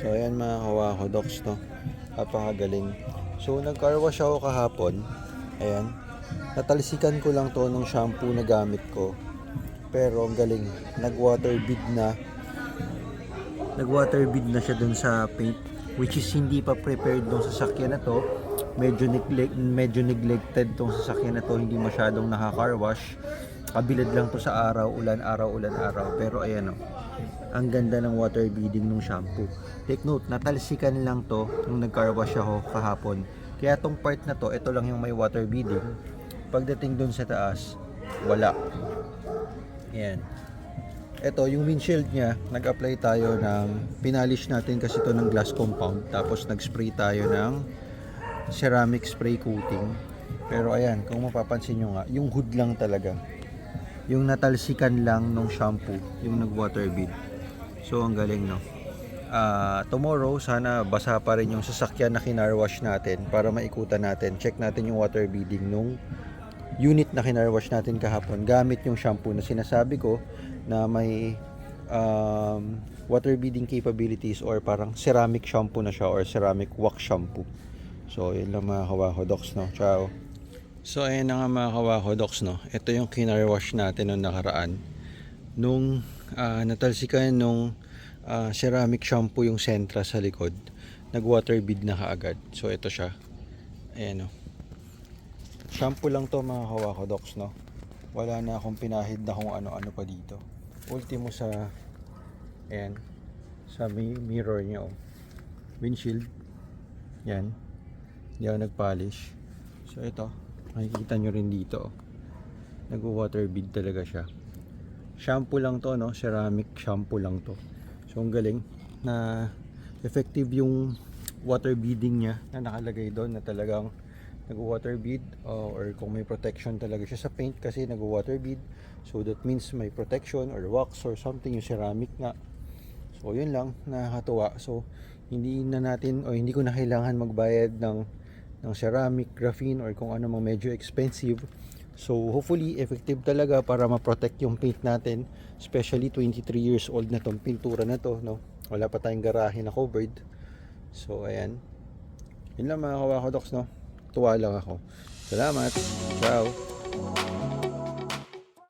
So ayan mga kawakodoks no. Napakagaling. So nag-car wash ako kahapon. Ayan. Natalsikan ko lang to nung shampoo na gamit ko. Pero ang galing. Nag-water bead na. Nag-water bead na siya dun sa paint. Which is hindi pa prepared dun sa sasakyan na to. Medyo, neglect, medyo neglected tong sasakyan na to. Hindi masyadong nakaka-car wash. Kabilad lang to sa araw, ulan, araw, ulan, araw. Pero ayan o. Ang ganda ng water beading ng shampoo. Take note, natalsikan lang to nung nag-car wash ako kahapon. Kaya tong part na to, ito lang yung may water beading. Pagdating dun sa taas, wala. Ayan. Ito, yung windshield niya, nag-apply tayo ng, pinalish natin kasi ito ng glass compound. Tapos nag-spray tayo ng ceramic spray coating. Pero ayan, kung mapapansin nyo nga, yung hood lang talaga. Yung natalsikan lang ng shampoo, yung nag-water bead. So, ang galing, no? Ah, tomorrow, sana basa pa rin yung sasakyan na kinarwash natin para maikutan natin. Check natin yung water beading nung unit na kinarwash natin kahapon gamit yung shampoo na sinasabi ko na may um, water beading capabilities or parang ceramic shampoo na siya or ceramic wax shampoo. So, yun lang mga kawakodoks, no? Ciao! So, ayan na nga mga kawakodoks, no? Ito yung kinarwash natin nung nakaraan. Nung ah, natalsikan nung ah, ceramic shampoo yung sentra sa likod, nag-water bead na kaagad. So, ito siya. Ayan, no? Shampoo lang to mga kawakodoks, no? Wala na akong pinahid na kung ano-ano pa dito. Ultimo sa, ayan, sa mi- mirror niya, oh. Windshield. Yan. Hindi ako nag-polish. So, ito. Makikita nyo rin dito. Nag-water bead talaga siya. Shampoo lang to, no? Ceramic shampoo lang to. So, ang galing na effective yung water beading niya na nakalagay doon na talagang nag-water bead uh, or kung may protection talaga siya sa paint kasi nag-water bead so that means may protection or wax or something yung ceramic nga so yun lang nakakatuwa so hindi na natin o hindi ko na kailangan magbayad ng ng ceramic graphene or kung ano mang medyo expensive. So hopefully effective talaga para ma-protect yung paint natin especially 23 years old na tong pintura na to no? Wala pa tayong garahe na covered. So ayan. Yun lang mga kawakodoks no? Tuwa lang ako. Salamat. Ciao